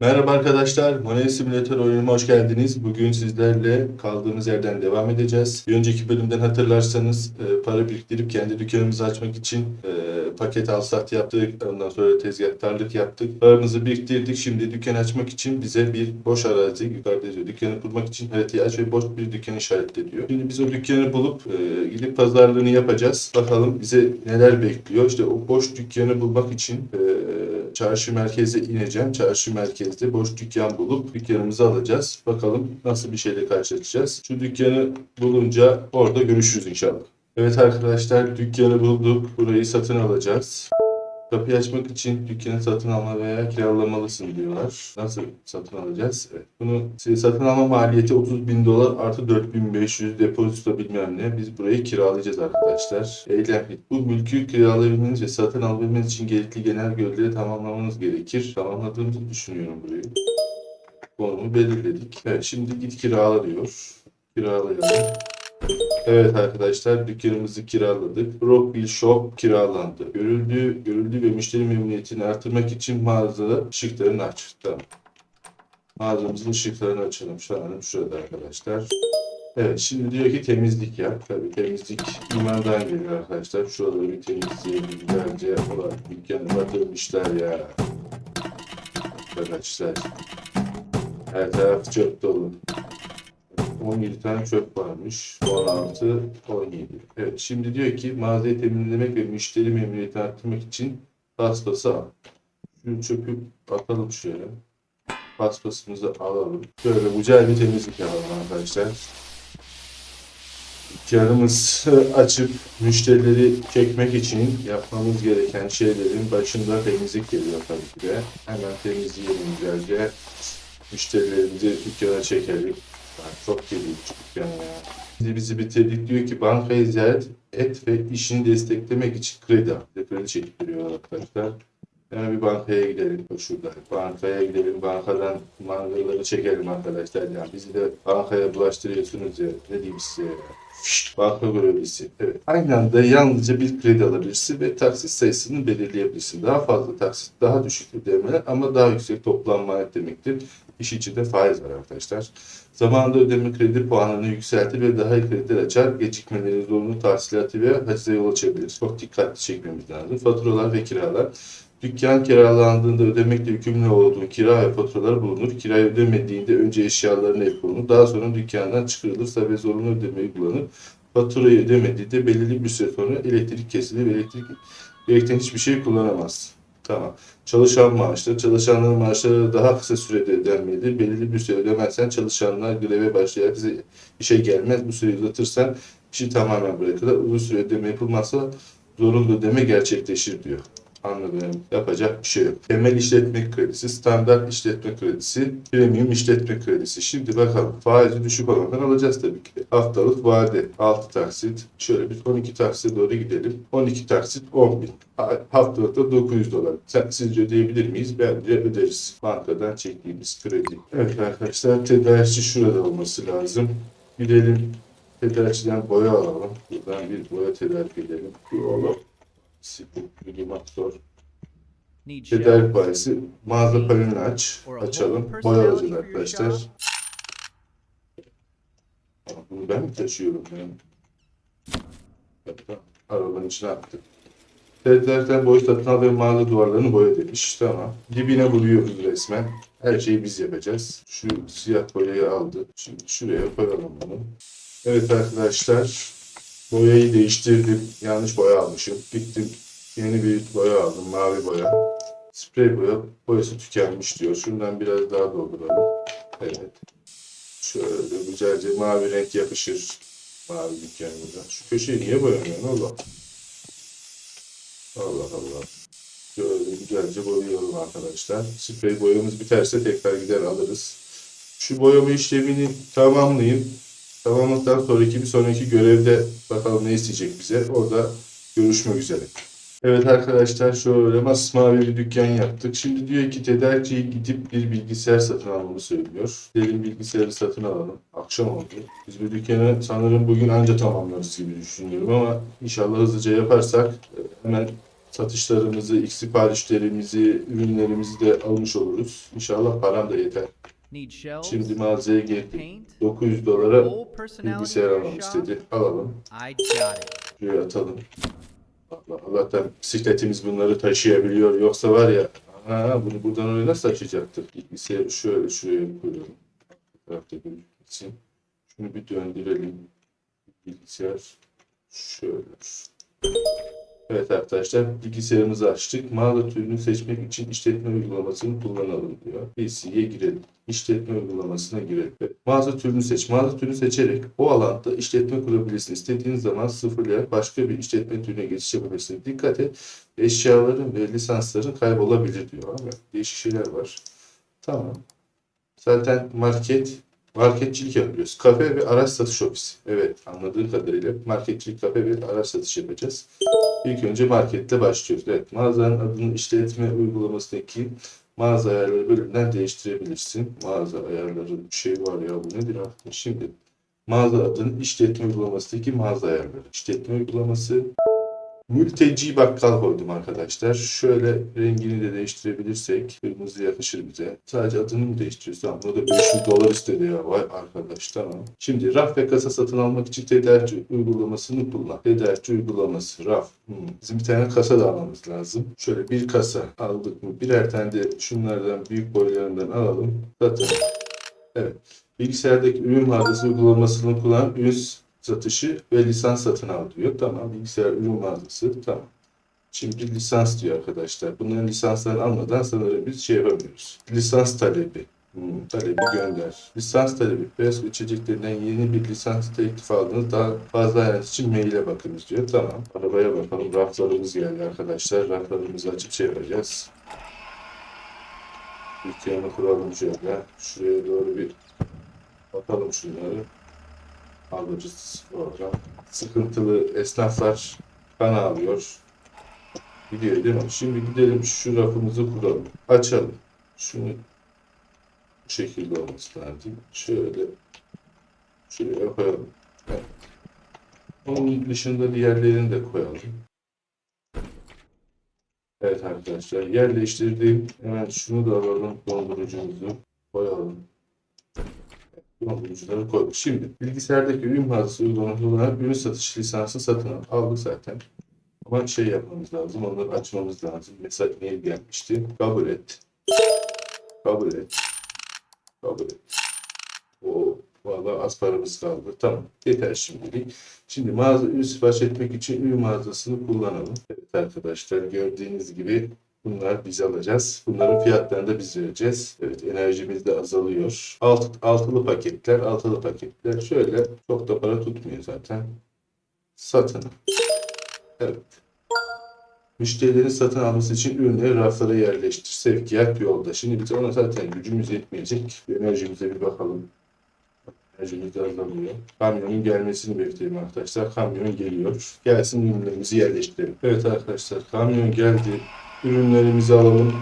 Merhaba arkadaşlar, Money Simulator oyunuma hoş geldiniz. Bugün sizlerle kaldığımız yerden devam edeceğiz. Bir önceki bölümden hatırlarsanız e, para biriktirip kendi dükkanımızı açmak için e, paket al sat yaptık. Ondan sonra tezgahtarlık yaptık. Paramızı biriktirdik. Şimdi dükkan açmak için bize bir boş arazi yukarıda yazıyor. Dükkanı kurmak için haritayı aç ve boş bir dükkan işaretle diyor. Şimdi biz o dükkanı bulup e, gidip pazarlığını yapacağız. Bakalım bize neler bekliyor. İşte o boş dükkanı bulmak için çarşı merkeze ineceğim. Çarşı merkezde boş dükkan bulup dükkanımızı alacağız. Bakalım nasıl bir şeyle karşılaşacağız. Şu dükkanı bulunca orada görüşürüz inşallah. Evet arkadaşlar dükkanı bulduk. Burayı satın alacağız. Kapıyı açmak için dükkanı satın alma veya kiralamalısın diyorlar. Nasıl satın alacağız? Evet. Bunu satın alma maliyeti 30 bin dolar artı 4500 depozito bilmem ne. Biz burayı kiralayacağız arkadaşlar. Eylem. Bu mülkü kiralayabilmeniz ve satın alabilmeniz için gerekli genel görevleri tamamlamanız gerekir. Tamamladığımızı düşünüyorum burayı. Konumu belirledik. Evet şimdi git kirala diyor. Kiralayalım. Evet arkadaşlar dükkanımızı kiraladık. Rockville Shop kiralandı. Görüldüğü, görüldüğü ve müşteri memnuniyetini artırmak için mağaza ışıklarını aç. Tamam. Mağazamızın ışıklarını açalım. Şu an şurada arkadaşlar. Evet şimdi diyor ki temizlik yap. Tabii temizlik imandan geliyor arkadaşlar. Şuraları bir temizleyelim güzelce. Ulan dükkanı batırmışlar ya. Arkadaşlar. Her taraf çöp dolu. 17 tane çöp varmış. 16, 17. Evet şimdi diyor ki mağazayı temizlemek ve müşteri memnuniyetini arttırmak için paspası al. Şu çöpü atalım şöyle. Paspasımızı alalım. Şöyle güzel bir temizlik yapalım arkadaşlar. Dükkanımızı açıp müşterileri çekmek için yapmamız gereken şeylerin başında temizlik geliyor tabii ki de. Hemen temizleyelim güzelce. Müşterilerimizi dükkana çekelim. Ben çok geliyor dükkan ya. Bizi, bizi bitirdik diyor ki bankayı ziyaret et ve işini desteklemek için kredi. Bir Kredi çektiriyor arkadaşlar. Hemen bir bankaya gidelim. Şurada bankaya gidelim. Bankadan mangaları çekelim arkadaşlar. Ya bizi de bankaya bulaştırıyorsunuz ya. Ne diyeyim size ya. Banka görevlisi. Evet. Aynı anda yalnızca bir kredi alabilirsin ve taksit sayısını belirleyebilirsin. Daha fazla taksit, daha düşük ödemeler ama daha yüksek toplam maliyet demektir. İş içinde faiz var arkadaşlar. Zamanında ödeme kredi puanını yükseltir ve daha iyi krediler açar. Gecikmeleri, zorunlu tahsilatı ve hacize yol açabilir. Çok dikkatli çekmemiz lazım. Faturalar ve kiralar. Dükkan kiralandığında ödemekle yükümlü olduğu kira ve faturalar bulunur. Kirayı ödemediğinde önce eşyalarına el konulur. Daha sonra dükkandan çıkarılırsa ve zorunlu ödemeyi kullanır. Faturayı ödemediğinde belirli bir süre sonra elektrik kesilir ve elektrik elektrikten hiçbir şey kullanamaz. Tamam. Çalışan maaşları. Çalışanların maaşları daha kısa sürede ödenmelidir. Belirli bir süre ödemezsen çalışanlar greve başlayarak bize işe gelmez. Bu süreyi uzatırsan işi tamamen bırakırlar. Uzun süre ödeme yapılmazsa zorunlu ödeme gerçekleşir diyor. Anladım. Yapacak bir şey yok. Temel işletme kredisi, standart işletme kredisi, premium işletme kredisi. Şimdi bakalım faizi düşük olandan alacağız tabii ki. Haftalık vade 6 taksit. Şöyle bir 12 taksite doğru gidelim. 12 taksit 10 bin. Ha- Haftalıkta 900 dolar. Sen, sizce ödeyebilir miyiz? Bence öderiz. Bankadan çektiğimiz kredi. Evet arkadaşlar tedarikçi şurada olması lazım. Gidelim tedarikçiden boya alalım. Buradan bir boya tedarik edelim. Oğlum. Sıkıntı, limatör. Need Tedarik bayisi. Mağaza panelini aç. Açalım. Boya alacağız arkadaşlar. Bunu ben mi taşıyorum? Yani? Arabanın içine attık. Tedarikten boya satın al ve mağaza duvarlarını boya demiş. Tamam. Dibine vuruyoruz resmen. Her şeyi biz yapacağız. Şu siyah boyayı aldı. Şimdi şuraya koyalım bunu. Evet arkadaşlar. Boyayı değiştirdim. Yanlış boya almışım. Gittim. Yeni bir boya aldım. Mavi boya. Sprey boya. Boyası tükenmiş diyor. Şundan biraz daha dolduralım. Evet. Şöyle güzelce mavi renk yakışır. Mavi dükkanımıza. Şu köşeyi niye boyamıyorsun oğlum? Allah Allah. Şöyle güzelce boyayalım arkadaşlar. Sprey boyamız biterse tekrar gider alırız. Şu boyama işlemini tamamlayayım. Tamamladıktan sonraki bir sonraki görevde bakalım ne isteyecek bize. Orada görüşmek üzere. Evet arkadaşlar şöyle masmavi bir dükkan yaptık. Şimdi diyor ki tedarikçiye gidip bir bilgisayar satın almamı söylüyor. Dedim bilgisayarı satın alalım. Akşam oldu. Biz bu dükkanı sanırım bugün anca tamamlarız gibi düşünüyorum ama inşallah hızlıca yaparsak e, hemen satışlarımızı, ilk siparişlerimizi, ürünlerimizi de almış oluruz. İnşallah param da yeter. Şimdi mağazaya girdik. paint, 900 dolara bilgisayar almam istedi. Alalım. Şuraya atalım. Allah Allah'tan bisikletimiz bunları taşıyabiliyor. Yoksa var ya ha, bunu buradan oraya nasıl taşıyacaktık? Bilgisayarı şöyle şuraya koyalım. Tarafta gözüksün. Şunu bir döndürelim. Bilgisayar şöyle. Evet arkadaşlar bilgisayarımızı açtık. Mağaza türünü seçmek için işletme uygulamasını kullanalım diyor. PC'ye girelim. İşletme uygulamasına girelim. Mağaza türünü seç. Mağaza türünü seçerek o alanda işletme kurabilirsin. İstediğiniz zaman sıfırlayarak başka bir işletme türüne geçiş yapabilirsin. Dikkat et eşyaların ve lisansların kaybolabilir diyor ama değişik şeyler var. Tamam. Zaten market marketçilik yapıyoruz. Kafe ve araç satış ofisi. Evet anladığım kadarıyla marketçilik, kafe ve araç satış yapacağız. İlk önce markette başlıyoruz. Evet, mağazanın adını işletme uygulamasındaki mağaza ayarları bölümünden değiştirebilirsin. Mağaza ayarları bir şey var ya bu nedir artık? Şimdi mağaza adının işletme uygulamasındaki mağaza ayarları. İşletme uygulaması Mülteci bakkal koydum arkadaşlar. Şöyle rengini de değiştirebilirsek kırmızı yakışır bize. Sadece adını mı değiştiriyorsam bunu da 500 dolar istedi ya. Vay arkadaş tamam. Şimdi raf ve kasa satın almak için tedarikçi uygulamasını kullan. Tedarikçi uygulaması raf. Hmm. Bizim bir tane kasa da almamız lazım. Şöyle bir kasa aldık mı birer tane de şunlardan büyük boylarından alalım. Zaten Evet. Bilgisayardaki ürün mağazası uygulamasını kullanan ürün satışı ve lisans satın al diyor. Tamam. Bilgisayar ürün mağazası. Tamam. Şimdi lisans diyor arkadaşlar. Bunların lisanslarını almadan sanırım biz şey yapamıyoruz. Lisans talebi. Hmm, talebi gönder. Lisans talebi. Beyaz içeceklerinden yeni bir lisans teklifi aldınız. Daha fazla ayrıntı için maile bakınız diyor. Tamam. Arabaya bakalım. Raflarımız geldi arkadaşlar. Raflarımızı açıp şey yapacağız. Dükkanı kuralım şöyle. Şuraya doğru bir bakalım şunları. Alırız oradan. Sıkıntılı esnaflar kan ağlıyor. Gidiyor değil mi? Şimdi gidelim şu rafımızı kuralım. Açalım. Şunu bu şekilde olması lazım. Şöyle şuraya koyalım. Evet. Onun dışında diğerlerini de koyalım. Evet arkadaşlar yerleştirdim. Hemen şunu da alalım. Dondurucumuzu koyalım. Dondurucuları koyduk. Şimdi bilgisayardaki ürün mağazası uygulaması olarak ürün satış lisansı satın al. Aldık zaten. Ama şey yapmamız lazım. Onları açmamız lazım. Mesaj mail gelmişti. Kabul et. Kabul et. Kabul et. O Valla az paramız kaldı. Tamam. Yeter şimdilik. Şimdi mağaza ürün sipariş etmek için ürün mağazasını kullanalım. Evet arkadaşlar gördüğünüz gibi bunlar biz alacağız. Bunların fiyatlarını da biz vereceğiz. Evet enerjimiz de azalıyor. Alt, altılı paketler, altılı paketler şöyle çok da para tutmuyor zaten. Satın. Evet. Müşterilerin satın alması için ürünleri raflara yerleştir. Sevkiyat yolda. Şimdi biz ona zaten gücümüz yetmeyecek. Enerjimize bir bakalım. Enerjimiz de azalıyor. Kamyonun gelmesini bekleyelim arkadaşlar. Kamyon geliyor. Gelsin ürünlerimizi yerleştirelim. Evet arkadaşlar kamyon geldi. Ürünlerimizi alalım.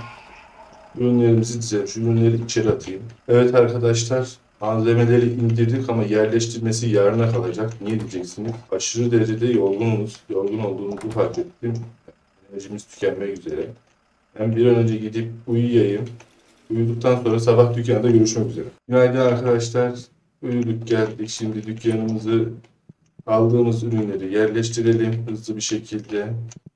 Ürünlerimizi dizelim. Şu ürünleri içeri atayım. Evet arkadaşlar malzemeleri indirdik ama yerleştirmesi yarına kalacak. Niye diyeceksiniz? Aşırı derecede yorgunuz. Yorgun olduğumuzu fark ettim. Enerjimiz tükenmek üzere. Ben bir an önce gidip uyuyayım. Uyuduktan sonra sabah dükkanda görüşmek üzere. Günaydın arkadaşlar. Uyuduk geldik. Şimdi dükkanımızı aldığımız ürünleri yerleştirelim hızlı bir şekilde.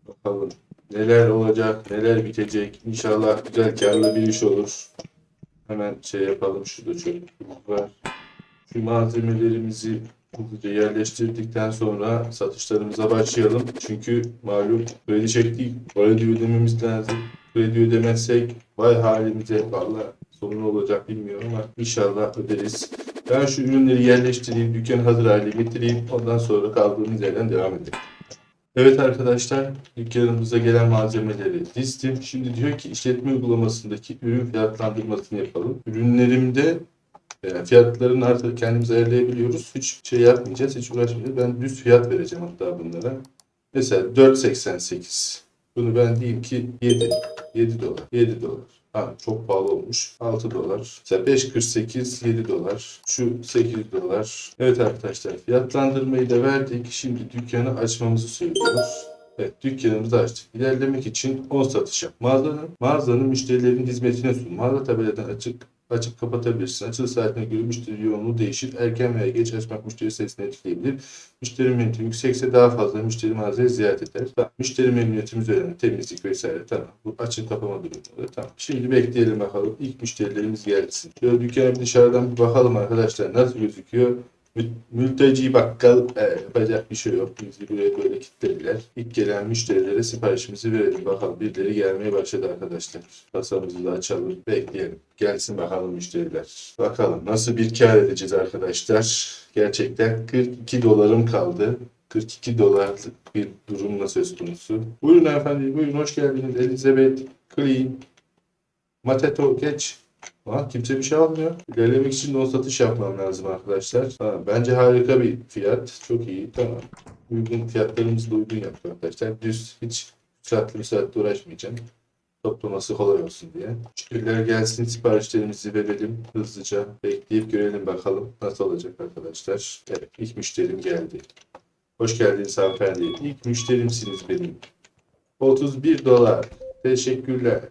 Bakalım neler olacak, neler bitecek. İnşallah güzel karlı bir iş olur. Hemen şey yapalım. Şurada çöplük var. Şu malzemelerimizi hızlıca yerleştirdikten sonra satışlarımıza başlayalım. Çünkü malum kredi çektik. Kredi ödememiz lazım. Kredi ödemezsek vay halimize valla sorun olacak bilmiyorum ama inşallah öderiz. Ben şu ürünleri yerleştireyim, dükkanı hazır hale getireyim. Ondan sonra kaldığımız yerden devam edelim. Evet arkadaşlar, dükkanımıza gelen malzemeleri dizdim. Şimdi diyor ki işletme uygulamasındaki ürün fiyatlandırmasını yapalım. Ürünlerimde yani fiyatlarını artık kendimiz ayarlayabiliyoruz. Hiç şey yapmayacağız, hiç uğraşmayacağız. Ben düz fiyat vereceğim hatta bunlara. Mesela 4.88. Bunu ben diyeyim ki 7. 7 dolar. 7 dolar. Ha, çok pahalı olmuş. 6 dolar. Mesela 5.48 7 dolar. Şu 8 dolar. Evet arkadaşlar fiyatlandırmayı da verdik. Şimdi dükkanı açmamızı söylüyor. Evet, dükkanımızı açtık. İlerlemek için 10 satış yap. Mağazanın, mağazanın müşterilerin hizmetine sun. Mağaza tabeladan açık açıp kapatabilirsin. Açılış saatine göre müşteri yoğunluğu değişir. Erken veya geç açmak müşteri sayısını etkileyebilir. Müşteri memnuniyeti yüksekse daha fazla müşteri mağazayı ziyaret eder. Tamam. Müşteri memnuniyetimiz önemli. Temizlik vesaire. Tamam. Bu açık kapama durumları. Tamam. Şimdi bekleyelim bakalım. İlk müşterilerimiz gelsin. Şöyle dükkana dışarıdan bir bakalım arkadaşlar. Nasıl gözüküyor? Mü- Mülteci bakkal e, yapacak bir şey yok. Bizi buraya böyle kilitlediler. İlk gelen müşterilere siparişimizi verelim. Bakalım birileri gelmeye başladı arkadaşlar. Kasamızı da açalım. Bekleyelim. Gelsin bakalım müşteriler. Bakalım nasıl bir kar edeceğiz arkadaşlar. Gerçekten 42 dolarım kaldı. 42 dolarlık bir durumla söz konusu. Buyurun efendim, buyurun hoş geldiniz. Elizabeth, Clean, Mateto geç. Ha, kimse bir şey almıyor. İlerlemek için o satış yapmam lazım arkadaşlar. Ha, bence harika bir fiyat. Çok iyi. Tamam. Uygun fiyatlarımızı da uygun yaptık arkadaşlar. Düz hiç saatli bir saatte uğraşmayacağım. Toplaması kolay olsun diye. Müşteriler gelsin siparişlerimizi verelim hızlıca. Bekleyip görelim bakalım nasıl olacak arkadaşlar. Evet ilk müşterim geldi. Hoş geldiniz hanımefendi. İlk müşterimsiniz benim. 31 dolar. Teşekkürler.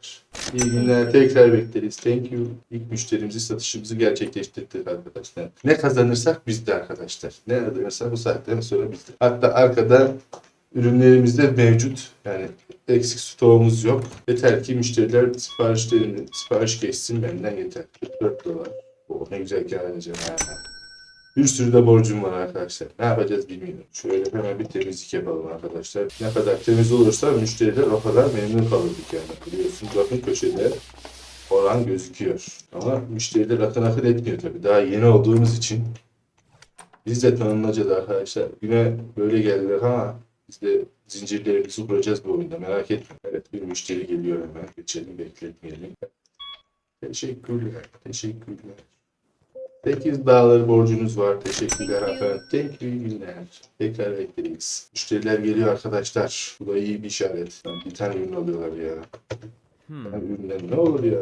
İyi günler. Tekrar bekleriz. Thank you. İlk müşterimizi satışımızı gerçekleştirdik arkadaşlar. Ne kazanırsak bizde arkadaşlar. Ne kazanırsak bu saatten sonra bizde. Hatta arkada ürünlerimiz de mevcut. Yani eksik stoğumuz yok. Yeter ki müşteriler siparişlerini sipariş geçsin benden yeter. 44 dolar. Oh, ne güzel kâr edeceğim. Bir sürü de borcum var arkadaşlar. Ne yapacağız bilmiyorum. Şöyle hemen bir temizlik yapalım arkadaşlar. Ne kadar temiz olursa müşteriler o kadar memnun kalırdık yani. Biliyorsunuz bakın köşede oran gözüküyor. Ama müşteriler akın akın etmiyor tabii. Daha yeni olduğumuz için biz de tanınacağız arkadaşlar. Güne böyle geldiler ama biz de zincirlerimizi kuracağız bu oyunda. Merak etme. Evet bir müşteri geliyor hemen. Geçelim bekletmeyelim. Teşekkürler. Teşekkürler. 8 dağları borcunuz var. Teşekkürler efendim. Thank you iyi günler. Tekrar bekleriz. Müşteriler geliyor arkadaşlar. Bu da iyi bir işaret. Bir tane ürün alıyorlar ya. Hmm. Üründen ne olur ya.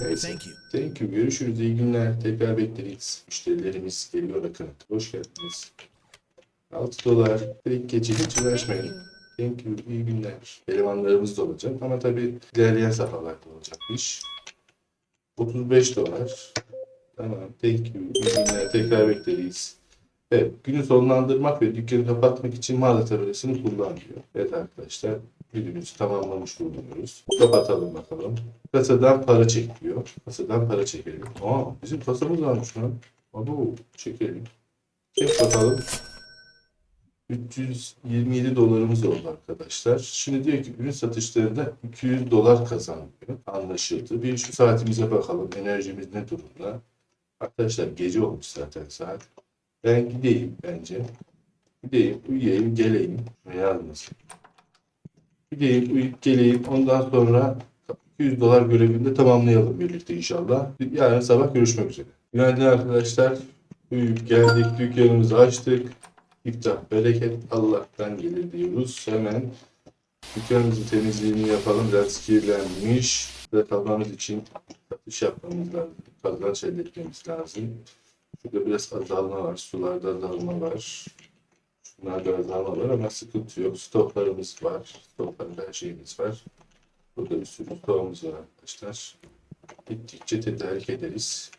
Neyse. Thank you. Thank you. Görüşürüz. İyi günler. Tekrar bekleriz. Müşterilerimiz geliyor akın. Hoş geldiniz. 6 dolar. Klik geçin. Hiç uğraşmayın. Thank you. İyi günler. Elemanlarımız da olacak ama tabii ilerleyen safhalarda olacak iş. 35 dolar. Tamam. Thank you. İyi günler. Tekrar bekleriz. Evet. Günü sonlandırmak ve dükkanı kapatmak için mağaza tabelasını kullanıyor. Evet arkadaşlar. Günümüzü tamamlamış bulunuyoruz. Kapatalım bakalım. Kasadan para çekiyor. Kasadan para çekelim. Aa bizim kasamız varmış lan. Abo çekelim. Çek bakalım. 327 dolarımız oldu arkadaşlar. Şimdi diyor ki ürün satışlarında 200 dolar kazanıyor. Anlaşıldı. Bir şu saatimize bakalım. Enerjimiz ne durumda? Arkadaşlar gece olmuş zaten saat. Ben gideyim bence. Gideyim, uyuyayım, geleyim. Yazmasın. Gideyim, uyuyup geleyim. Ondan sonra 200 dolar görevini de tamamlayalım birlikte inşallah. Yarın sabah görüşmek üzere. Günaydın arkadaşlar. Uyuyup geldik, dükkanımızı açtık. İftah, bereket Allah'tan gelir diyoruz. Hemen dükkanımızın temizliğini yapalım. Biraz kirlenmiş. Ve tabağımız için satış yapmamız lazım. Kazanç elde etmemiz lazım. Şurada biraz azalma var. Sularda azalma var. Şunlarda azalma var ama sıkıntı yok. Stoklarımız var. Stoklarda her şeyimiz var. Burada bir sürü stoğumuz var arkadaşlar. Gittikçe tedarik ederiz.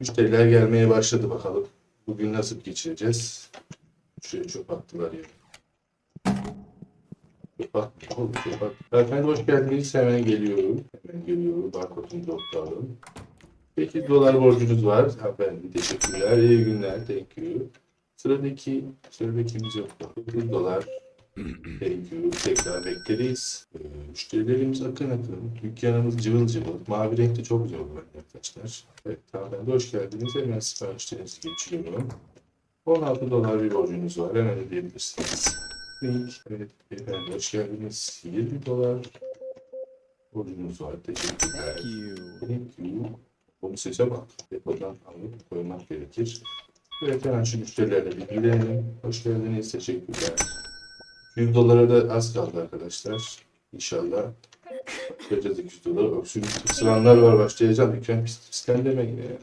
Müşteriler gelmeye başladı bakalım. Bugün nasıl geçireceğiz? Şuraya çöp attılar ya. Çöp attılar. Çöp attılar. Efendim hoş geldiniz. Hemen geliyorum. Hemen geliyorum. Barkodunu da okuyalım. 8 dolar borcunuz var. Efendim teşekkürler. İyi günler. Thank you. Sıradaki, sıradakimiz yok. 9 dolar. Thank you. Tekrar bekleriz. Ee, müşterilerimiz akın akın. Dükkanımız cıvıl cıvıl. Mavi renk de çok güzel bence arkadaşlar. Evet hanımefendi hoş geldiniz. Hemen siparişlerinizi geçiyorum. 16 dolar bir borcunuz var. Hemen ödeyebilirsiniz. Link. Evet beyefendi hoş geldiniz. 20 dolar borcunuz var. Teşekkürler. Thank you. Thank you. Bunu sese bak. Depodan alıp koymak gerekir. Evet hemen şu müşterilerle bilgilenelim. Hoş geldiniz. Teşekkürler. 100 dolara da az kaldı arkadaşlar. İnşallah. Başlayacağız 200 dolar. Öksürük sıranlar var başlayacağım. Dükkan pis, pislendirme yine ya.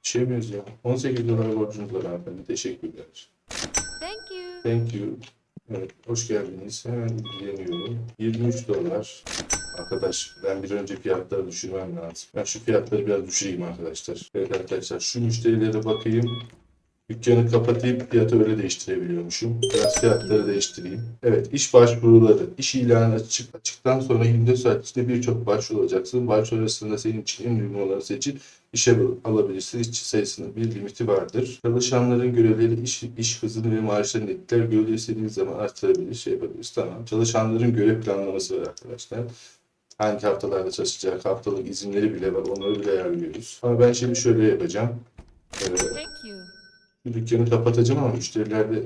İçemiyoruz ya. 18 dolar borcunuz var hanımefendi. Teşekkürler. Thank you. Thank you. Evet, hoş geldiniz. Hemen ilgileniyorum. 23 dolar. Arkadaş, ben bir önce fiyatları düşürmem lazım. Ben şu fiyatları biraz düşüreyim arkadaşlar. Evet arkadaşlar, şu müşterilere bakayım. Dükkanı kapatayım, fiyatı öyle değiştirebiliyormuşum. Biraz fiyatları değiştireyim. Evet, iş başvuruları. İş ilanı açık, açıktan sonra 24 saat içinde birçok başvuru alacaksın. Başvuru arasında senin için en uygun olanı seçip işe alabilirsin. İşçi sayısının bir limiti vardır. Çalışanların görevleri, iş, iş hızını ve maaşlarını etkiler. Görev istediğiniz zaman artırabilir, şey yapabiliriz. Tamam. Çalışanların görev planlaması var arkadaşlar. Hangi haftalarda çalışacak, haftalık izinleri bile var. Onları bile ayarlıyoruz. Ama ben şimdi şöyle yapacağım. Ee, dükkanı kapatacağım ama müşteriler de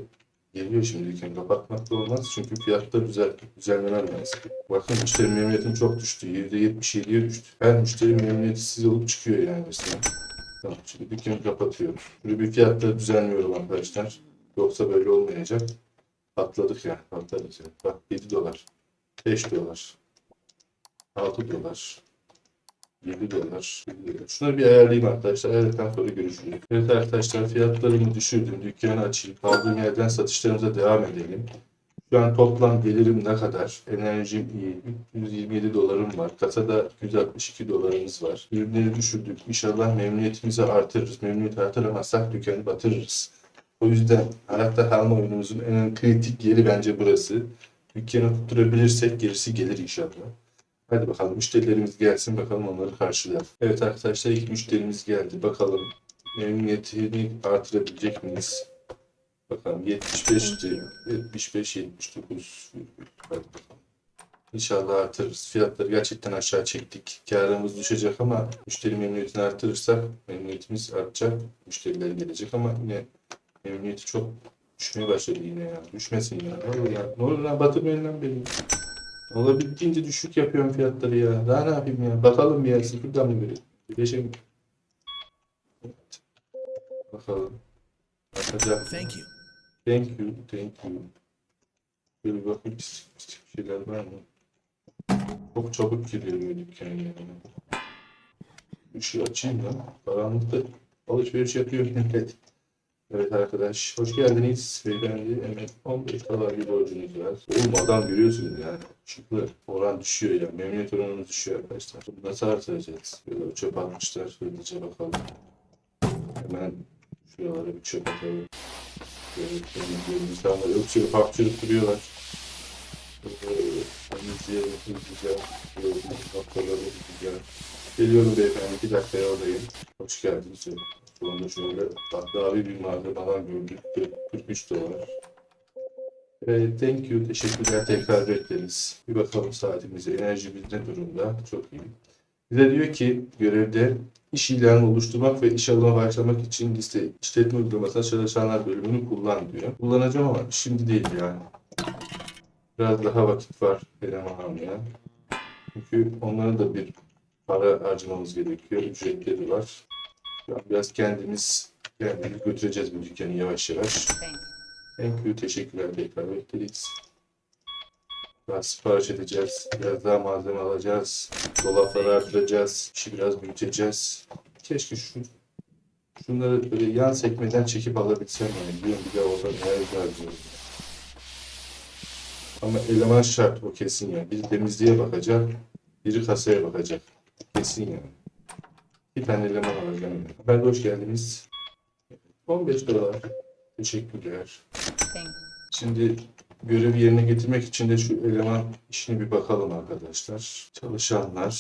geliyor şimdi dükkanı kapatmak da olmaz. Çünkü fiyatlar düzel, düzenlemem lazım. Bakın müşteri memnuniyetim çok düştü. %77'ye düştü. Her müşteri memnuniyetsiz olup çıkıyor yani mesela. Tamam şimdi dükkanı kapatıyorum. Şimdi bir fiyatları düzenliyorum arkadaşlar. Yoksa böyle olmayacak. Patladık yani. Patladık yani. Bak 7 dolar. 5 dolar. 6 dolar. 7 dolar. 7 dolar. Şunları bir ayarlayayım arkadaşlar. Ayarladıktan sonra görüşürüz. Evet arkadaşlar fiyatlarımı düşürdüm. Dükkanı açayım. Kaldığım yerden satışlarımıza devam edelim. Şu an toplam gelirim ne kadar? Enerjim iyi. 127 dolarım var. Kasada 162 dolarımız var. Ürünleri düşürdük. İnşallah memnuniyetimizi artırırız. Memnuniyet artıramazsak dükkanı batırırız. O yüzden hayatta kalma oyunumuzun en kritik yeri bence burası. Dükkanı tutturabilirsek gerisi gelir inşallah. Hadi bakalım müşterilerimiz gelsin bakalım onları karşılayalım. Evet arkadaşlar ilk müşterimiz geldi. Bakalım memnuniyetini artırabilecek miyiz? Bakalım 75 75 79 Hadi bakalım. İnşallah artırırız. Fiyatları gerçekten aşağı çektik. Karımız düşecek ama müşteri memnuniyetini artırırsak memnuniyetimiz artacak. Müşteriler gelecek ama yine memnuniyeti çok düşmeye başladı yine ya. Düşmesin ya. Ne olur ya. Ne olur lan batırmayın lan beni. Olabildiğince düşük yapıyorum fiyatları ya. Daha ne yapayım ya? Bakalım bir ya. Sıfırdan mı vereyim? Beşe mi? Evet. Bakalım. Bakacak. Thank you. Thank you. Thank you. Şöyle bir bakayım bir şeyler var mı? Çok çabuk giriyor böyle dükkan yani. Işığı açayım da. Karanlıkta alışveriş yapıyor millet. Evet arkadaş, hoş geldiniz beyefendi. Evet, 15 dolar bir borcunuz var. Oğlum adam görüyorsunuz yani. Şıklı oran düşüyor ya. Memnuniyet oranı düşüyor arkadaşlar. Bunu nasıl artıracağız? Böyle çöp atmışlar. Hızlıca bakalım. Hemen şuralara bir çöp atalım. Evet, benim insanlar öksürüp hapşırıp duruyorlar. Ee, temizleyelim. Böyle noktaları hızlıca. Geliyorum beyefendi. iki dakikaya oradayım. Hoş geldiniz. Sonunda şöyle tatlı bir malzeme falan gördük. 43 dolar. Evet, thank you. Teşekkürler. Tekrar bekleriz. Bir bakalım saatimize. Enerjimiz ne durumda? Çok iyi. Bize diyor ki görevde iş ilanı oluşturmak ve iş alımına başlamak için liste işletme uygulamasına çalışanlar bölümünü kullan diyor. Kullanacağım ama şimdi değil yani. Biraz daha vakit var eleman almaya. Çünkü onların da bir para harcamamız gerekiyor. Ücretleri var. Biraz kendimiz kendimiz götüreceğiz bu dükkanı yavaş yavaş. Thank you. Teşekkürler. Tekrar bekleriz. Biraz sipariş edeceğiz. Biraz daha malzeme alacağız. Dolapları artıracağız. İşi biraz büyüteceğiz. Keşke şu şunları böyle yan sekmeden çekip alabilsem yani. Biliyorum bir daha orada neler harcıyorum. Ama eleman şart o kesin yani. Biri temizliğe bakacak. Biri kasaya bakacak. Kesin yani. Bir tane eleman alacağım. de hoş geldiniz. 15 dolar. Teşekkürler. Şimdi görevi yerine getirmek için de şu eleman işine bir bakalım arkadaşlar. Çalışanlar,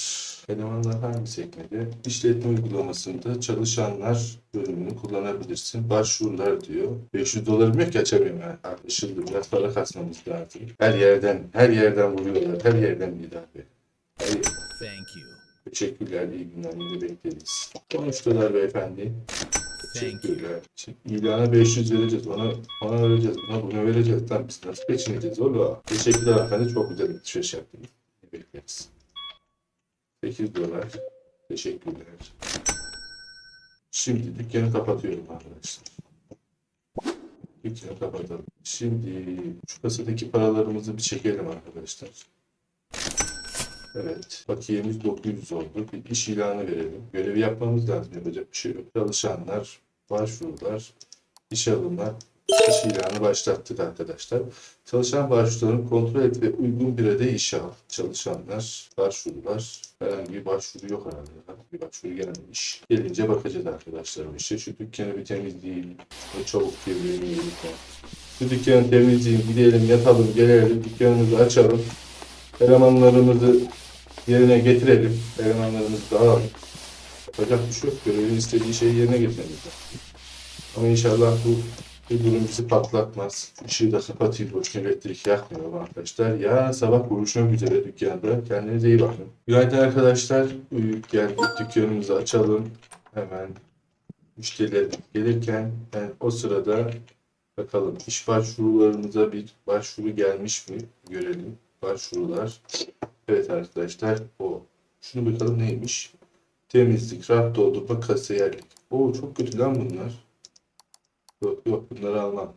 elemanlar hangi sekmede? İşletme uygulamasında çalışanlar bölümünü kullanabilirsin. Başvurular diyor. 500 dolarım yok ki açamıyorum. Yani. Anlaşıldı. Biraz para kasmamız lazım. Her yerden, her yerden vuruyorlar. Her yerden bir daha. Her, Thank you. Teşekkürler, iyi günler. Yine bekleriz. Konuştular beyefendi. Teşekkürler. İlana 500 vereceğiz. Ona, ona vereceğiz. Buna bunu vereceğiz. Lan biz nasıl geçineceğiz oğlum? Teşekkürler efendim. Çok güzel bir alışveriş yaptınız. Bekleriz. 8 dolar. Teşekkürler. Şimdi dükkanı kapatıyorum arkadaşlar. Dükkanı kapatalım. Şimdi şu kasadaki paralarımızı bir çekelim arkadaşlar. Evet. Bakiyemiz 900 oldu. Bir iş ilanı verelim. Görevi yapmamız lazım. Yapacak bir şey yok. Çalışanlar, başvurular, iş alımlar. İş ilanı başlattık arkadaşlar. Çalışan başvurularını kontrol et ve uygun bir öde işe al. Çalışanlar, başvurular. Herhangi bir başvuru yok herhalde. Herhangi bir başvuru gelmemiş. Gelince bakacağız arkadaşlar bu işe. Şu dükkanı bir temizleyelim. Çabuk devreyelim. Şu dükkanı temizleyelim. Gidelim yatalım gelelim. Dükkanımızı açalım. Elemanlarımızı yerine getirelim. Elemanlarımızı dağılalım. Yapacak bir şey yok. Görevin istediği şeyi yerine getirmemiz. Ama inşallah bu bir durum bizi patlatmaz. Işığı da kapatayım. Boş elektrik yakmıyorum arkadaşlar. Yarın sabah görüşmek üzere dükkanda. Kendinize iyi bakın. Günaydın arkadaşlar. Uyuyup geldik. Dükkanımızı açalım. Hemen müşteriler gelirken ben o sırada bakalım iş başvurularımıza bir başvuru gelmiş mi görelim. Başvurular. Evet arkadaşlar o. Şunu bakalım neymiş? Temizlik, raf doldurma, kasiyerlik. Oo çok kötü lan bunlar. Yok yok bunları almam.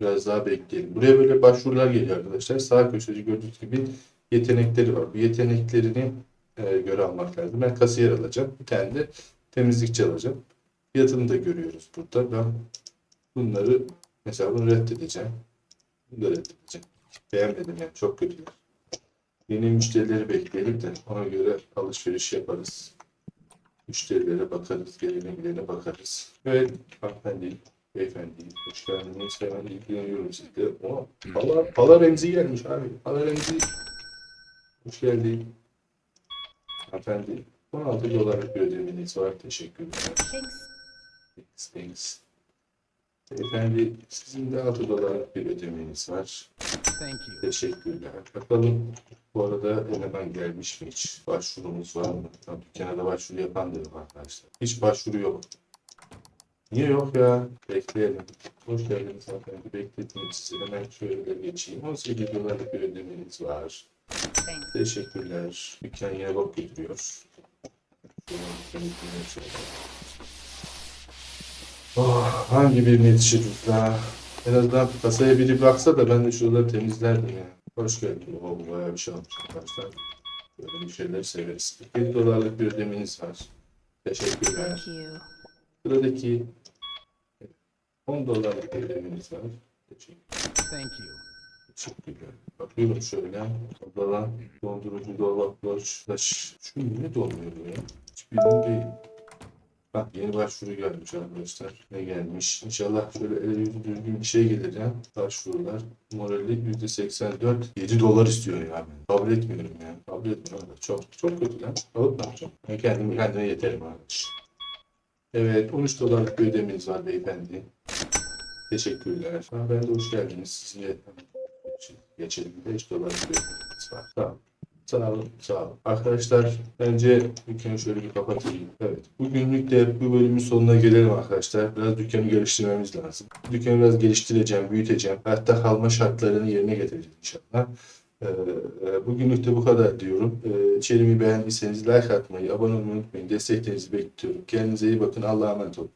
Biraz daha bekleyelim. Buraya böyle başvurular geliyor arkadaşlar. Sağ köşede gördüğünüz gibi yetenekleri var. Bu yeteneklerini e, göre almak lazım. Ben kasiyer alacağım. Bir tane de temizlikçi alacağım. Fiyatını da görüyoruz burada. Ben bunları mesela bunu reddedeceğim. Bunu da reddedeceğim. Beğenmedim yani. Çok kötüler. Yeni müşterileri bekleyelim de ona göre alışveriş yaparız. Müşterilere bakarız, gelene gidene bakarız. Evet, hanımefendi, beyefendi, hoş geldiniz. Hemen ilgileniyorum sizle. O, pala, pala Remzi gelmiş abi. Pala Remzi. Hoş geldin. Hanımefendi, 16 dolarlık bir ödemeniz var. Teşekkürler. Thanks. Thanks, thanks. Beyefendi, sizin de 6 dolarlık bir ödemeniz var. Thank you. Teşekkürler. Bakalım bu arada eleman gelmiş mi hiç? Başvurumuz var mı? Tam dükkana da başvuru yapan dedim arkadaşlar. Hiç başvuru yok. Niye yok ya? Bekleyelim. Hoş geldiniz hanımefendi. Bekleteyim sizi. Hemen şöyle geçeyim. 18 dolarlık bir ödemeniz var. Thanks. Teşekkürler. Dükkan yine bok götürüyor. Dükkanı yine şöyle. Oh, hangi birine yetişiriz la? En azından kasaya biri baksa da ben de şuraları temizlerdim ya. Hoş geldin. O bayağı bir şey almış arkadaşlar. Böyle bir şeyler severiz. 47 dolarlık bir ödemeniz var. Teşekkürler. Thank you. Sıradaki 10 dolarlık bir ödemeniz var. Teşekkür Thank you. Teşekkürler. Bakıyorum şöyle. Odadan dondurucu dolap, taş. Şu niye dolmuyor bu ya? Hiçbirinin değil. Bak yeni başvuru gelmiş arkadaşlar. Ne gelmiş? İnşallah şöyle ele yüzü düzgün bir şey gelir ya. Başvurular. Morali %84. 7 dolar istiyor ya ben. Kabul etmiyorum ya. Kabul etmiyorum. Çok çok kötü lan. Alıp ne yapacağım? Ben kendim kendime yeterim arkadaş. Evet 13 dolarlık bir ödemeniz var beyefendi. Teşekkürler. Ha, ben de hoş geldiniz. Sizinle geçelim. 5 dolar bir ödemeniz var. Tamam. Sağ olun. Arkadaşlar bence dükkanı şöyle bir kapatayım. Evet. Bugünlük de bu bölümün sonuna gelelim arkadaşlar. Biraz dükkanı geliştirmemiz lazım. Dükkanı biraz geliştireceğim, büyüteceğim. Hatta kalma şartlarını yerine getireceğim inşallah. Ee, e, bugünlük de bu kadar diyorum. Ee, içeriğimi beğendiyseniz like atmayı, abone olmayı unutmayın. Desteklerinizi bekliyorum. Kendinize iyi bakın. Allah'a emanet olun.